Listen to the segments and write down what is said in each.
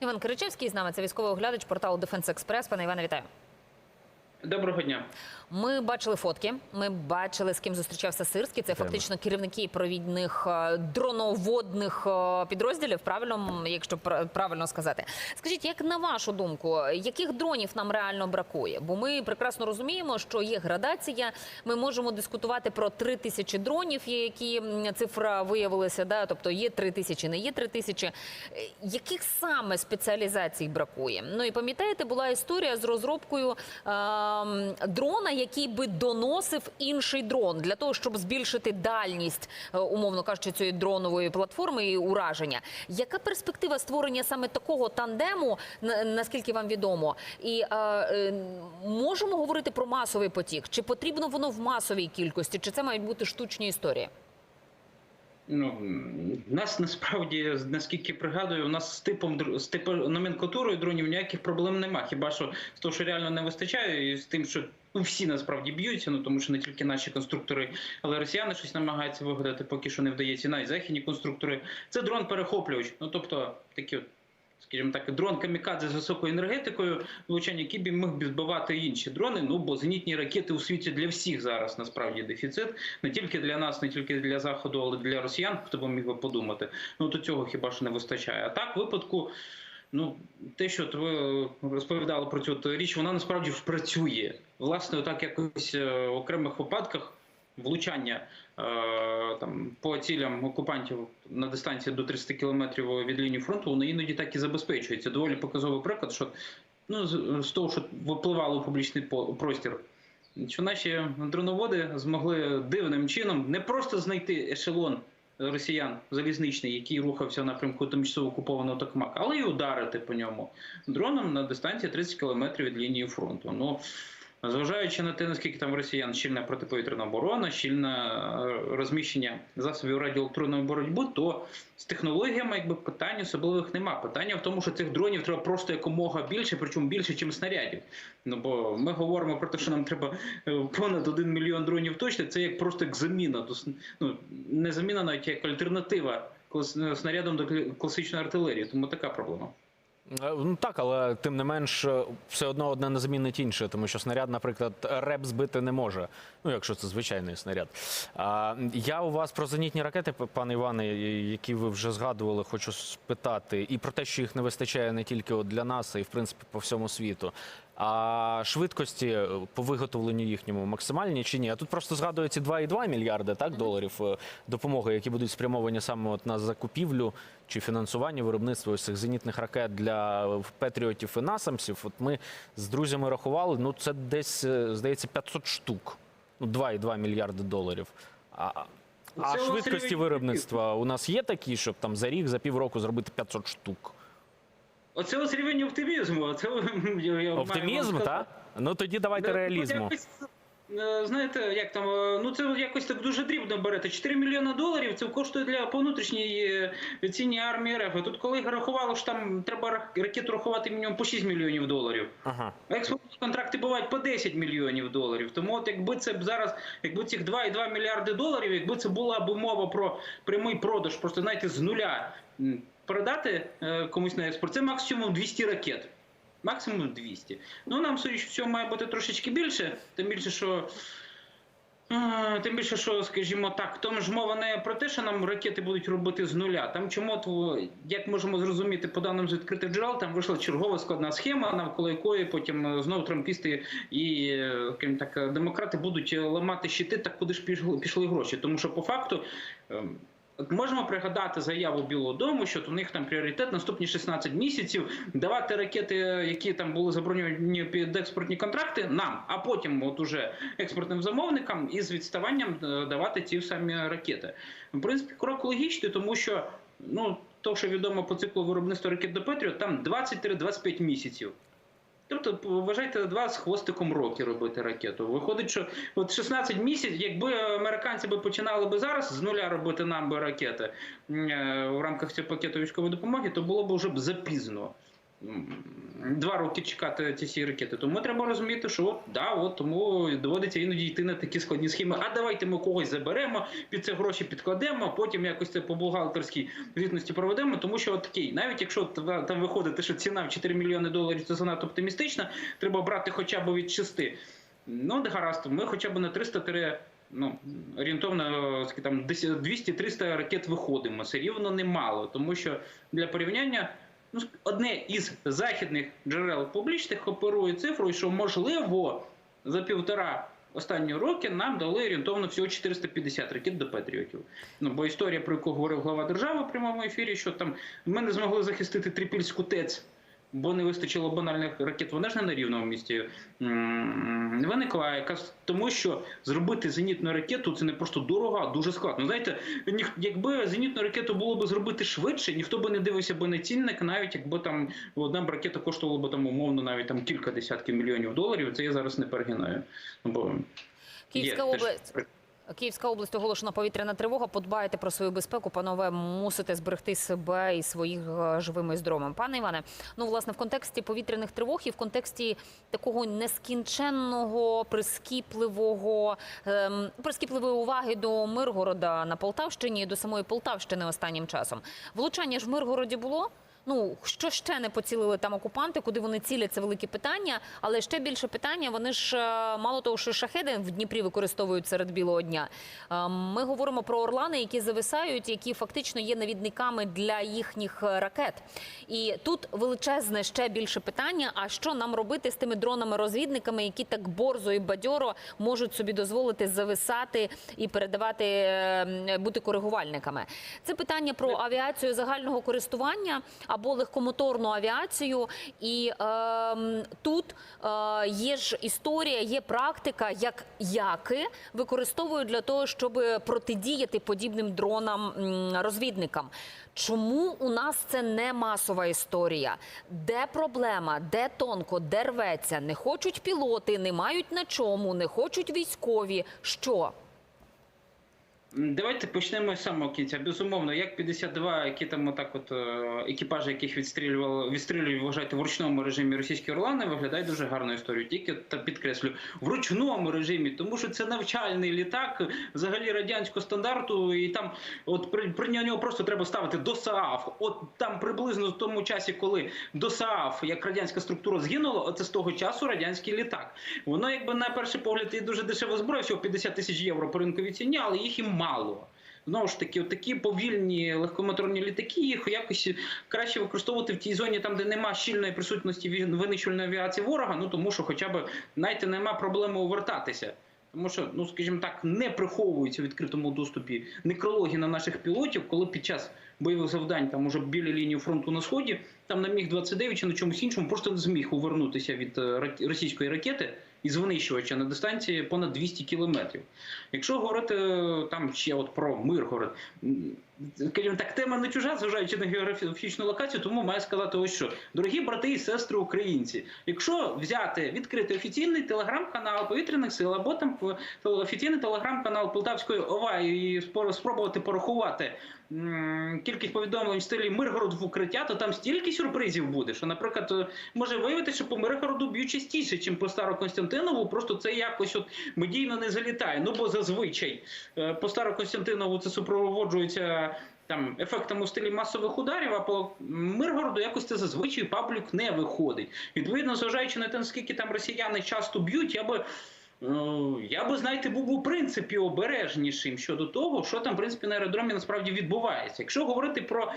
Іван Киричевський з нами це військовий оглядач порталу Дефенс Експрес. Пане Іване, вітаю. Доброго дня. Ми бачили фотки. Ми бачили, з ким зустрічався Сирський. Це фактично керівники провідних е, дроноводних е, підрозділів. Правильно, якщо пр- правильно сказати. Скажіть, як на вашу думку, яких дронів нам реально бракує? Бо ми прекрасно розуміємо, що є градація. Ми можемо дискутувати про три тисячі дронів, є які цифра виявилася. Да, тобто є три тисячі, не є три тисячі. Е, Яких саме спеціалізацій бракує? Ну і пам'ятаєте, була історія з розробкою дрона, який би доносив інший дрон для того, щоб збільшити дальність, е, умовно кажучи, цієї дронової платформи і ураження. Яка перспектива створення саме такого тандему, наскільки вам відомо? І е, е, можемо говорити про масовий потік? Чи потрібно воно в масовій кількості, чи це мають бути штучні історії? Ну нас насправді, наскільки пригадую, у нас з типом з типу номенклатурою дронів ніяких проблем нема. Хіба що з того, що реально не вистачає, і з тим, що ну, всі насправді б'ються, ну тому що не тільки наші конструктори, але росіяни щось намагаються вигадати, поки що не вдається. і західні конструктори. Це дрон перехоплювач. Ну тобто такі. от, Скажімо так, дрон камікадзе з високою енергетикою, влучання який би міг би збивати інші дрони. Ну бо зенітні ракети у світі для всіх зараз насправді дефіцит, не тільки для нас, не тільки для заходу, але для росіян. Хто б міг би подумати? Ну то цього хіба що не вистачає. А так, в випадку, ну те, що ви розповідали про цю річ, вона насправді ж працює. Власне, отак якось е, в окремих випадках. Влучання е, там по цілям окупантів на дистанції до 30 кілометрів від лінії фронту, воно іноді так і забезпечується. Доволі показовий приклад, що ну з, того, що випливало в публічний простір, що наші дроноводи змогли дивним чином не просто знайти ешелон росіян залізничний, який рухався в напрямку тимчасово окупованого Токмака, але й ударити по ньому дроном на дистанції 30 кілометрів від лінії фронту. Ну Зважаючи на те, наскільки там росіян щільна протиповітряна оборона, щільне е, розміщення засобів радіоелектронної боротьби, то з технологіями якби питань особливих нема. Питання в тому, що цих дронів треба просто якомога більше, причому більше, ніж снарядів. Ну бо ми говоримо про те, що нам треба е, понад один мільйон дронів точно. Це як просто як заміна ну, не заміна, навіть як альтернатива клас- снарядам до класичної артилерії. Тому така проблема. Е, Ну так, але тим не менш, е, все одно одне не замінить інше, тому що снаряд, наприклад, реп збити не може. Ну, якщо це звичайний снаряд. А я у вас про зенітні ракети, пане Іване, які ви вже згадували, хочу спитати, і про те, що їх не вистачає не тільки от для нас, а й в принципі по всьому світу. А швидкості е, по виготовленню їхньому максимальні чи ні? А тут просто згадується 2,2 мільярди так, доларів е, допомоги, які будуть спрямовані саме от на закупівлю чи фінансування виробництва ось цих зенітних ракет для е, патріотів і насамсів. От ми з друзями рахували, ну це десь здається 500 штук. Ну 2,2 мільярди доларів. А, а швидкості виробництва у нас є такі, щоб там за рік, за півроку зробити 500 штук. Оце ось рівень оптимізму. Це я, я маю вам Оптимізм, так? Ну тоді давайте Да, реалізму. е, Знаєте, як там, е, ну це якось так дуже дрібно берете. 4 мільйони доларів це коштує для по внутрішній е, армії РФ. А Тут коли рахувало, що там треба ракету рахувати мінімум по 6 мільйонів доларів. Ага. А експортні контракти бувають по 10 мільйонів доларів. Тому от якби це зараз, якби цих 2,2 мільярди доларів, якби це була б мова про прямий продаж, просто знаєте, з нуля м, передати е, комусь на експорт, це максимум 200 ракет. Максимум 200. Ну нам всього має бути трошечки більше, тим більше, що. е, Тим більше, що, скажімо так, тому ж мова не про те, що нам ракети будуть робити з нуля. Там чому як можемо зрозуміти по даним з відкритих джерел, там вийшла чергова складна схема, навколо якої потім е, знову трампісти і так, демократи будуть ламати щити, так куди ж пішли, пішли гроші. Тому що по факту. Ем, можемо пригадати заяву Білого Дому, що у них там пріоритет наступні 16 місяців давати ракети, які там були заброньовані під експортні контракти, нам, а потім, от уже експортним замовникам із відставанням е, давати ці самі ракети. В принципі, крок логічний, тому що ну то, що відомо по циклу виробництва ракет до Петріот, там 20-25 місяців. Тобто, вважайте, два з хвостиком роки робити ракету. Виходить, що от 16 місяців, якби американці би починали би зараз з нуля робити нам би ракети е, в рамках цього пакету військової допомоги, то було б вже б запізно. Два роки чекати ці всі ракети. Тому треба розуміти, що от да, от тому доводиться іноді йти на такі складні схеми. А давайте ми когось заберемо, під це гроші підкладемо, а потім якось це по бухгалтерській звітності проведемо. Тому що такий, навіть якщо там виходить, що ціна в 4 мільйони доларів це занадто оптимістична, треба брати хоча б від 6. Ну, от гаразд, ми хоча б на 300 ну, орієнтовно там 10 200-300 ракет виходимо. Все рівно немало, тому що для порівняння ну, одне із західних джерел публічних оперує цифрою, що можливо за півтора останні роки нам дали орієнтовно всього 450 ракет до Петріотів. Ну, бо історія, про яку говорив глава держави в прямому ефірі, що там ми не змогли захистити Трипільську ТЕЦ. Бо не вистачило банальних ракет, вона ж не на рівному місці виникла, якраз тому, що зробити зенітну ракету це не просто дорого, а дуже складно. Знаєте, ніх- якби зенітну ракету було б зробити швидше, ніхто би не дивився би на цінник, навіть якби там одна б ракета коштувала б там умовно навіть там кілька десятків мільйонів доларів. Це я зараз не перегинаю. Ну, Бо Київська є теж область. Київська область оголошена повітряна тривога. Подбайте про свою безпеку, панове, мусите зберегти себе і своїх е, живими і здоровими. Пане Іване, ну власне в контексті повітряних тривог і в контексті такого нескінченного, прискіпливого, ем, прискіпливої уваги до Миргорода на Полтавщині і до самої Полтавщини останнім часом. Влучання ж в Миргороді було. Ну що ще не поцілили там окупанти, куди вони цілять, це велике питання. Але ще більше питання. Вони ж е, мало того, що шахеди в Дніпрі використовують серед білого дня. Е, Ми говоримо про орлани, які зависають, які фактично є навідниками для їхніх е, ракет. І тут величезне ще більше питання: а що нам робити з тими дронами-розвідниками, які так борзо і бадьоро можуть собі дозволити зависати і передавати бути коригувальниками? Це питання про авіацію загального користування або легкомоторну авіацію. І ем, тут е, є ж історія, є практика, як яки використовують для того, щоб протидіяти подібним дронам-розвідникам. Чому у нас це не масова історія? Де проблема, де тонко, де рветься? Не хочуть пілоти, не мають на чому, не хочуть військові. Що? Давайте почнемо з самого кінця. Безумовно, як 52, які там отак, от е, екіпажі, яких відстрілювали, відстрілюють, вважайте, в ручному режимі російські орлани, виглядає дуже гарною історією. Тільки та підкреслю в ручному режимі, тому що це навчальний літак, взагалі радянського стандарту, і там, от при, при нього просто треба ставити ДОСААФ. От там приблизно в тому часі, коли ДОСААФ, як радянська структура згинула, оце з того часу радянський літак. Воно якби на перший погляд і дуже дешево зброя, всього 50 тисяч євро по ринковій ціні, але їх і мало. Знову ж таки, такі повільні легкомоторні літаки, їх якось краще використовувати в тій зоні, там де нема щільної присутності винищувальної авіації ворога. Ну тому що, хоча б знаєте, нема проблеми увертатися. Тому що, ну скажімо так, не приховуються в відкритому доступі некрологи на наших пілотів, коли під час бойових завдань там уже біля лінії фронту на сході, там на міг 29 чи на чомусь іншому просто не зміг увернутися від е, російської ракети із винищувача на дистанції понад 200 кілометрів. Якщо говорити е, там ще от про Миргород, скажімо так, тема не чужа, зважаючи на географічну локацію, тому маю сказати ось що. Дорогі брати і сестри українці, якщо взяти відкрити офіційний телеграм-канал повітряних сил або там е, офіційний телеграм-канал Полтавської ОВА і спробувати порахувати кількість повідомлень в стилі Миргород в укриття, то там стільки сюрпризів буде, що, наприклад, е, може виявитися, що по Миргороду б'ють частіше, ніж по Староконстантинову, просто це якось от медійно не залітає. Ну бо зазвичай е, по Староконстантинову це супроводжується там ефектом у стилі масових ударів, а по Миргороду якось це зазвичай паблік не виходить. Відповідно, зважаючи на те, наскільки там росіяни часто б'ють, я би. Е, Я би, знаєте, був у принципі обережнішим щодо того, що там в принципі на аеродромі насправді відбувається. Якщо говорити про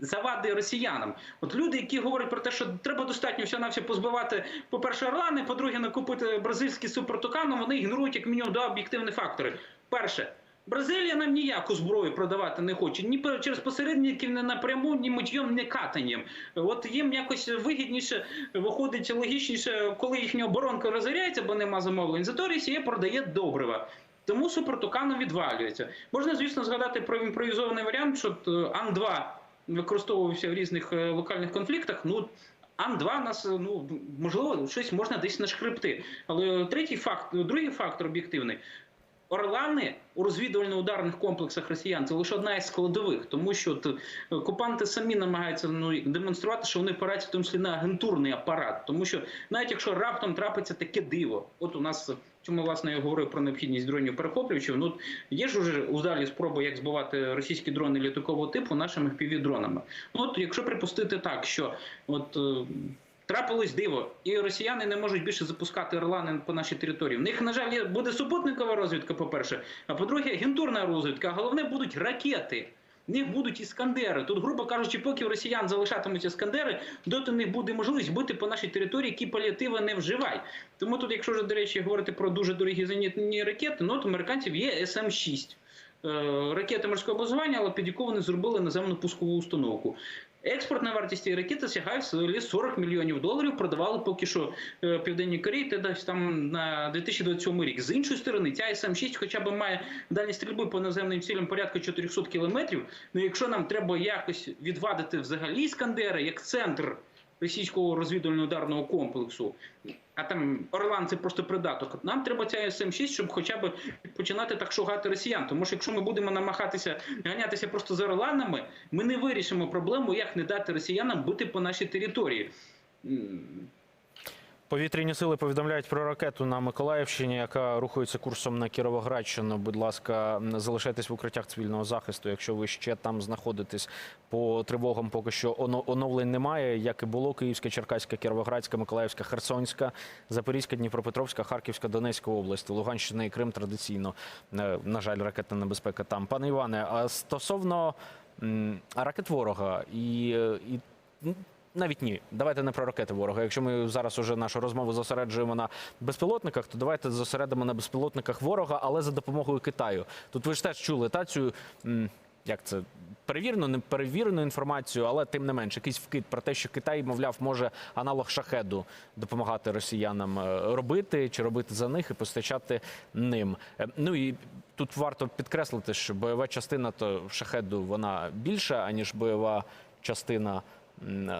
завади росіянам, от люди, які говорять про те, що треба достатньо все на все позбивати, по-перше, орлани, по-друге, накупити бразильський супертукану, вони ігнорують як мінімум два об'єктивні фактори. Перше. Бразилія нам ніяку зброю продавати не хоче ні через посередників не напряму, ні миттєм, ні катанням. От їм якось вигідніше виходить логічніше, коли їхня оборонка розоряється, бо нема замовлень. Зато Росія продає добрива. Тому супертуканом відвалюється. Можна, звісно, згадати про імпровізований варіант, що е, Ан-2 використовувався в різних е, локальних конфліктах. Ну Ан-2 нас, е, ну можливо, щось можна десь нашкребти. Але третій факт, другий фактор об'єктивний. Орлани у розвідувально-ударних комплексах росіян це лише одна із складових, тому що от, е, окупанти самі намагаються ну, демонструвати, що вони опираються в тому числі на агентурний апарат. Тому що навіть якщо раптом трапиться таке диво, от у нас чому власне я говорив про необхідність дронів перехоплювачів. Ну є ж уже удалі спроби, як збивати російські дрони літакового типу нашими півдронами. Ну от якщо припустити так, що от. Трапилось диво, і росіяни не можуть більше запускати орлани по нашій території. В них, на жаль, буде супутникова розвідка, по-перше, а по-друге, агентурна розвідка. А головне будуть ракети. В них будуть іскандери. Тут, грубо кажучи, поки в росіян залишатимуться іскандери, доти них буде можливість бути по нашій території, які паліативи не вживай. Тому тут, якщо вже, до речі, говорити про дуже дорогі зенітні ракети, ну от американців є СМ-6. Е, Ракети морського базування, але під яку вони зробили наземну пускову установку. Експортна вартість цієї ракети сягає взагалі 40 мільйонів доларів. Продавали поки що е, Південній Кореї та десь там на 2027 рік. З іншої сторони, ця СМ-6 хоча б має дальність стрільби по наземним цілям порядка 400 кілометрів. Ну якщо нам треба якось відвадити взагалі Іскандера як центр російського розвідувально-ударного комплексу, а там Орлан це просто придаток. Нам треба ця СМ-6, щоб хоча б починати так шугати росіян. Тому що якщо ми будемо намагатися ганятися просто за Орланами, ми не вирішимо проблему, як не дати росіянам бути по нашій території. Повітряні сили повідомляють про ракету на Миколаївщині, яка рухається курсом на Кіровоградщину. Будь ласка, залишайтесь в укриттях цивільного захисту. Якщо ви ще там знаходитесь по тривогам, поки що оновлень немає. Як і було Київська, Черкаська, Кіровоградська, Миколаївська, Херсонська, Запорізька, Дніпропетровська, Харківська, Донецька область, Луганщина і Крим традиційно. е, На жаль, ракетна небезпека там. Пане Іване, а стосовно ракет ворога і, е, і м, навіть ні, давайте не про ракети ворога. Якщо ми зараз уже нашу розмову зосереджуємо на безпілотниках, то давайте зосередимо на безпілотниках ворога, але за допомогою Китаю. Тут ви ж теж чули та цю як це перевірену, не перевірену інформацію, але тим не менш, якийсь вкид про те, що Китай, мовляв, може аналог шахеду допомагати росіянам е, робити чи робити за них і постачати ним. Е, Ну і тут варто підкреслити, що бойова частина то шахеду вона більша, аніж бойова частина.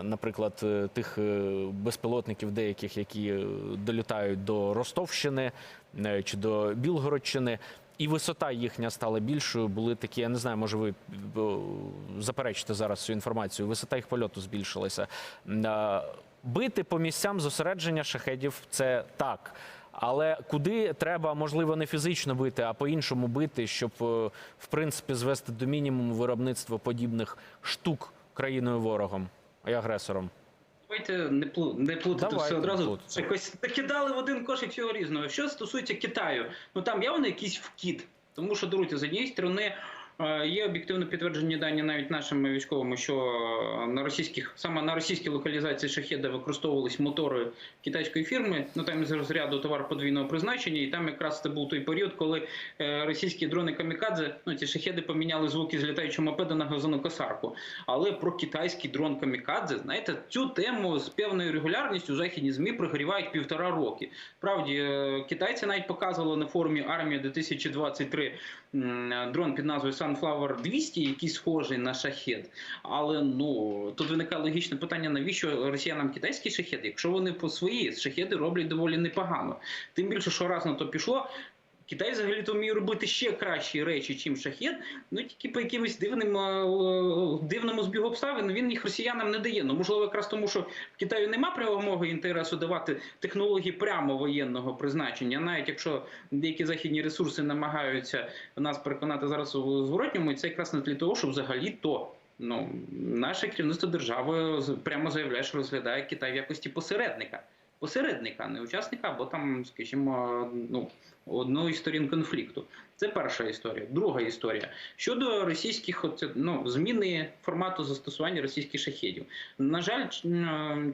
Наприклад, е, тих е, безпілотників, деяких, які е, долітають до Ростовщини чи до Білгородщини, і висота їхня стала більшою. Були такі, я не знаю, може ви заперечите зараз цю інформацію. Висота їх польоту збільшилася. Бити по місцям зосередження шахедів це так. Але куди треба, можливо, не фізично бити, а по-іншому бити, щоб в принципі звести до мінімуму виробництво подібних штук країною ворогом і агресором. Давайте не не плутати все одразу. Якось накидали в один кошик всього різного. Що стосується Китаю, ну там явно якийсь вкид. Тому що, друзі, з однієї сторони є об'єктивно підтверджені дані навіть нашими військовими, що е, на російських саме на російській локалізації шахеда використовувались мотори китайської фірми. Ну там з розряду товар подвійного призначення, і там якраз це був той період, коли е, російські дрони камікадзе, ну ці шахеди поміняли звуки з літаючого мопеда на газону косарку. Але про китайський дрон камікадзе, знаєте, цю тему з певною регулярністю західні змі прогрівають півтора роки. Справді, е, китайці навіть показували на форумі армія 2023 дрон під назвою Sunflower 200, який схожий на шахет. Але ну тут виникає логічне питання: навіщо росіянам китайські шахети? якщо вони по свої шахеди роблять доволі непогано. Тим більше, що раз на то пішло. Китай взагалі то вміє робити ще кращі речі, чим шахет. Ну тільки по якимось дивним е, дивному збігу обставин він їх росіянам не дає. Ну можливо, якраз тому, що в Китаю нема прямого інтересу давати технології прямо воєнного призначення, навіть якщо деякі західні ресурси намагаються нас переконати зараз у зворотньому, і це якраз не для того, щоб взагалі то. Ну, наше керівництво держави прямо заявляє, що розглядає Китай в якості посередника. Посередника, не учасника, або там, скажімо, ну, одної з сторін конфлікту. Це перша історія. Друга історія щодо російських ну, зміни формату застосування російських шахедів. На жаль,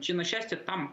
чи, на щастя, там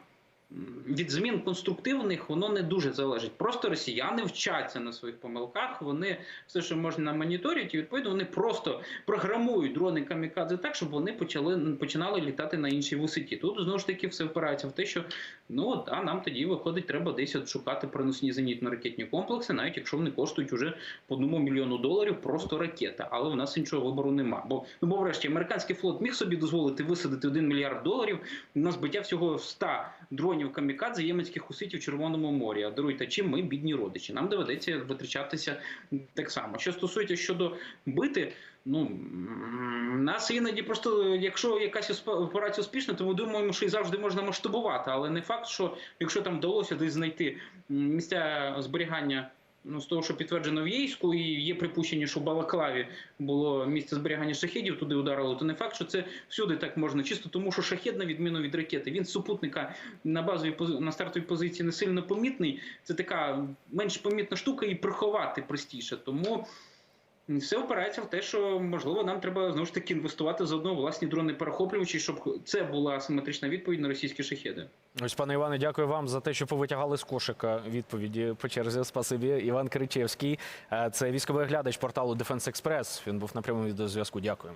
від змін конструктивних воно не дуже залежить. Просто росіяни вчаться на своїх помилках. Вони все, що можна моніторять, і відповідно вони просто програмують дрони камікадзе так, щоб вони почали починали літати на іншій висоті. Тут знову ж таки все впирається в те, що ну от, а нам тоді виходить, треба десь от шукати переносні зенітно-ракетні комплекси, навіть якщо вони коштують уже по одному мільйону доларів, просто ракета. Але в нас іншого вибору нема. Бо ну бо врешті американський флот міг собі дозволити висадити 1 мільярд доларів на збиття всього 100 дронів дронів камікадзе єменських хуситів в Червоному морі. А даруйте, чим ми бідні родичі. Нам доведеться витрачатися так само. Що стосується щодо бити, ну нас іноді просто, якщо якась операція успішна, то ми думаємо, що і завжди можна масштабувати. Але не факт, що якщо там вдалося десь знайти місця зберігання. Ну, з того, що підтверджено в Єйську, і є припущення, що в Балаклаві було місце зберігання шахедів, туди ударило, то не факт, що це всюди так можна. Чисто тому, що шахед, на відміну від ракети, він супутника на базовій на стартовій позиції не сильно помітний. Це така менш помітна штука, і приховати простіше. Тому все опирається в те, що можливо нам треба знову ж таки інвестувати заодно власні дрони перехоплювачі, щоб це була симетрична відповідь на російські шахеди. Ось, пане Іване, дякую вам за те, що повитягали з кошика відповіді по черзі. Спасибі. Іван Кричевський, е, це військовий глядач порталу Defense Express. Він був на прямому відеозв'язку. Дякуємо.